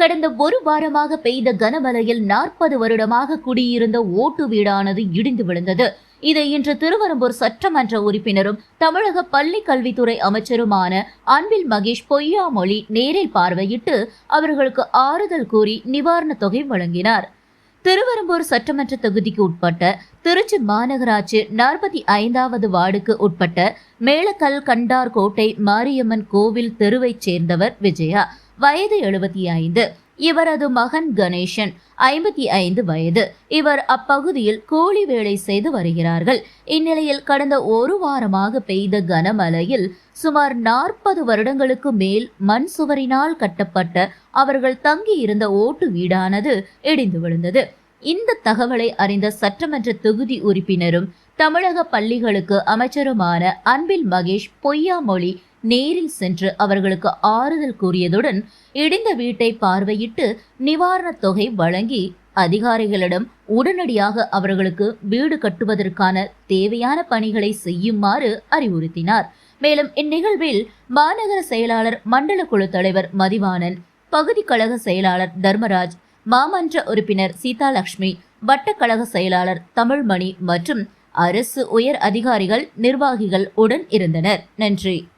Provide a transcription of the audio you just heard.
கடந்த ஒரு வாரமாக பெய்த கனமழையில் நாற்பது வருடமாக குடியிருந்த ஓட்டு வீடானது இடிந்து விழுந்தது. இதை இன்று திருவரம்பூர் சட்டமன்ற உறுப்பினரும் தமிழக பள்ளி கல்வித்துறை அமைச்சருமான அன்பில் மகேஷ் பொய்யாமொழி நேரில் பார்வையிட்டு அவர்களுக்கு ஆறுதல் கூறி நிவாரணத் தொகை வழங்கினார். திருவரம்பூர் சட்டமன்ற தொகுதிக்கு உட்பட்ட திருச்சி மாநகராட்சி நாற்பத்தி ஐந்தாவது வார்டுக்கு உட்பட்ட மேலக்கல் கண்டார் கோட்டை மாரியம்மன் கோவில் தெருவைச் சேர்ந்தவர் விஜயா. வயது எழுபத்தி ஐந்து. இவரது மகன் கணேசன் ஐம்பத்தி ஐந்து வயது. இவர் அப்பகுதியில் கூலி வேலை செய்து வருகிறார்கள். இந்நிலையில் கடந்த ஒரு வாரமாக பெய்த கனமழையில் சுமார் நாற்பது வருடங்களுக்கு மேல் மண் சுவரினால் கட்டப்பட்ட அவர்கள் தங்கியிருந்த ஓட்டு வீடானது இடிந்து விழுந்தது. இந்த தகவலை அறிந்த சட்டமன்ற தொகுதி உறுப்பினரும் தமிழக பள்ளிகளுக்கு அமைச்சருமான அன்பில் மகேஷ் பொய்யாமொழி நேரில் சென்று அவர்களுக்கு ஆறுதல் கூறியதுடன் இடிந்த வீட்டை பார்வையிட்டு நிவாரணத் தொகை வழங்கி அதிகாரிகளிடம் உடனடியாக அவர்களுக்கு வீடு கட்டுவதற்கான தேவையான பணிகளை செய்யுமாறு அறிவுறுத்தினார். மேலும் இந்நிகழ்வில் மாநகர செயலாளர் மண்டல குழு தலைவர் மதிவாணன் பகுதி கழக செயலாளர் தர்மராஜ் மாமன்ற உறுப்பினர் சீதாலட்சுமி வட்டக்கழக செயலாளர் தமிழ்மணி மற்றும் அரசு உயர் அதிகாரிகள் நிர்வாகிகள் உடன் இருந்தனர். நன்றி.